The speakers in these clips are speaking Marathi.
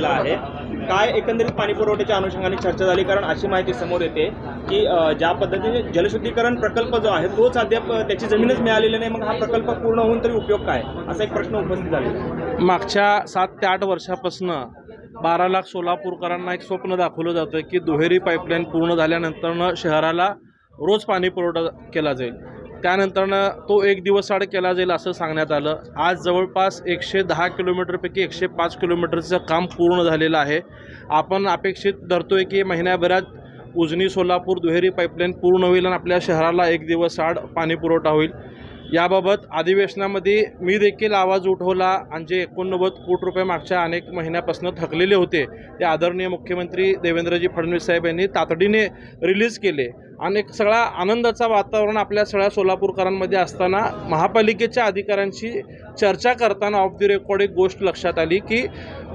झालेला आहे. काय एकंदरीत पाणी पुरवठ्याच्या अनुषंगाने चर्चा झाली? कारण अशी माहिती समोर येते की ज्या पद्धतीने जलशुद्धीकरण प्रकल्प जो आहे तोच अद्याप त्याची जमीनच मिळालेली नाही. मग हा प्रकल्प पूर्ण होऊन तरी उपयोग काय? असा एक प्रश्न उपस्थित झाला. मागच्या सात ते आठ वर्षापासून बारा लाख सोलापूरकरांना एक स्वप्न दाखवलं जातं की दुहेरी पाईपलाईन पूर्ण झाल्यानंतरनं शहराला रोज पाणी पुरवठा केला जाईल. त्यानंतरनं तो एक दिवस आड केला जाईल असं सांगण्यात आलं. आज जवळपास एकशे दहा किलोमीटरपैकी एकशे पाच किलोमीटरचं काम पूर्ण झालेलं आहे. आपण अपेक्षित धरतोय की महिन्याभरात उजनी सोलापूर दुहेरी पाईपलाईन पूर्ण होईल आणि आपल्या शहराला एक दिवस आड पाणी पुरवठा होईल. याबाबत अधिवेशनामध्ये मी देखील आवाज उठवला आणि जे एकोणनव्वद कोटी रुपये मागच्या अनेक महिन्यापासून थकलेले होते ते आदरणीय मुख्यमंत्री देवेंद्रजी फडणवीस साहेब यांनी तातडीने रिलीज केले. आणि एक सगळा आनंदाचा वातावरण आपल्या सगळ्या सोलापूरकरांमध्ये असताना महापालिकेच्या अधिकाऱ्यांशी चर्चा करताना ऑफ द रेकॉर्ड एक गोष्ट लक्षात आली की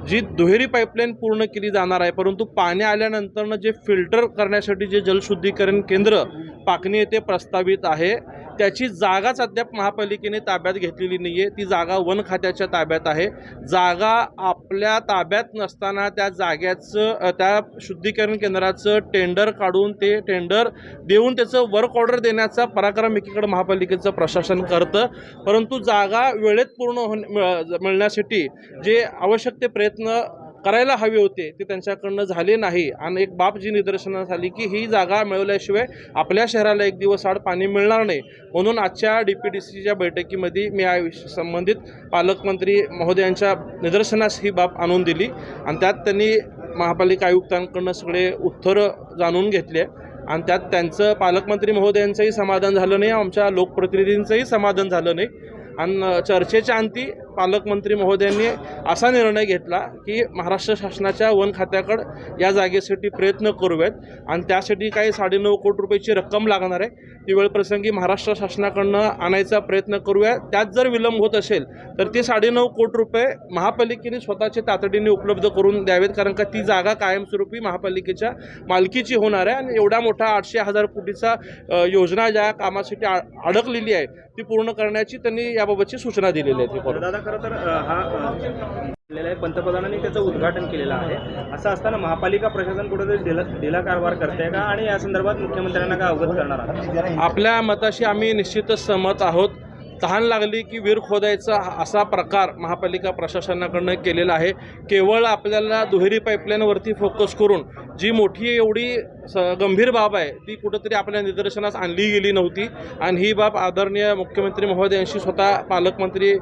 जी दुहेरी पाईपलाईन पूर्ण केली जाणार आहे परंतु पाणी आल्यानंतरनं जे फिल्टर करण्यासाठी जे जलशुद्धीकरण केंद्र पाकणी येथे प्रस्तावित आहे त्याची जागाच अद्याप महापालिकेने ताब्यात घेतलेली नाही आहे ती जागा वन खात्याच्या ताब्यात आहे. जागा आपल्या ताब्यात नसताना त्या जाग्याचं त्या शुद्धीकरण केंद्राचं टेंडर काढून ते टेंडर देऊन त्याचं वर्क ऑर्डर देण्याचा पराक्रम एकीकडे महापालिकेचं प्रशासन करतं. परंतु जागा वेळेत पूर्ण होण मिळ- मिळण्यासाठी जे आवश्यक ते प्रयत्न करायला हवे होते ते त्यांच्याकडनं झाले नाही. आणि एक बाब जी निदर्शनास आली की ही जागा मिळवल्याशिवाय आपल्या शहराला एक दिवस आड पाणी मिळणार नाही. म्हणून आजच्या डी पी डी सीच्या बैठकीमध्ये मी या संबंधित पालकमंत्री महोदयांच्या निदर्शनास ही बाब आणून दिली. आणि त्यात त्यांनी महापालिका आयुक्तांकडनं सगळे उत्तरं जाणून घेतले. आणि त्यात त्यांचं पालकमंत्री महोदयांचंही समाधान झालं नाही आमच्या लोकप्रतिनिधींचंही समाधान झालं नाही. आणि चर्चेच्या अंती पालकमंत्री महोदयांनी असा निर्णय घेतला की महाराष्ट्र शासनाच्या वन खात्याकडं या जागेसाठी प्रयत्न करूयात. आणि त्यासाठी काही साडेनऊ कोटी रुपयाची रक्कम लागणार आहे. ती वेळप्रसंगी महाराष्ट्र शासनाकडनं आणायचा प्रयत्न करूया त्यात जर विलंब होत असेल तर ते साडेनऊ कोटी रुपये महापालिकेने स्वतःचे तातडीने उपलब्ध करून द्यावेत. कारण का ती जागा कायमस्वरूपी महापालिकेच्या मालकीची होणार आहे. आणि एवढा मोठा आठशे हजार कोटीचा योजना ज्या कामासाठी आ- अडकलेली आहे ती पूर्ण करण्याची त्यांनी याबाबतची सूचना दिलेली आहे. दादा खरं तर हा केलेला आहे पंतप्रधानांनी त्याचं उद्घाटन केलेलं आहे. असं असताना महापालिका प्रशासन कुठेतरी ढिला ढिला कारभार करते का? आणि या संदर्भात मुख्यमंत्र्यांना का अवगत करणार आहात? आपल्या मताशी आम्ही निश्चितच सहमत आहोत. तहान लागली की विहीर खोदायचा असा प्रकार महापालिका प्रशासनाकडनं केलेला आहे. केवळ आपल्याला दुहेरी पाईपलाईनवरती फोकस करून जी मोठी एवढी स गंभीर बाब आहे ती कुठंतरी आपल्या निदर्शनास आणली गेली नव्हती. आणि ही बाब आदरणीय मुख्यमंत्री महोदयांशी स्वतः पालकमंत्री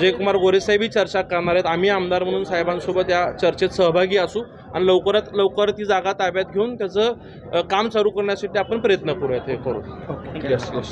जयकुमार गोरेसाहेबही चर्चा करणार आहेत. आम्ही आमदार म्हणून साहेबांसोबत या चर्चेत सहभागी असू आणि लवकरात लवकर ती जागा ताब्यात घेऊन त्याचं काम चालू करण्यासाठी आपण प्रयत्न करूयात हे करू येस येस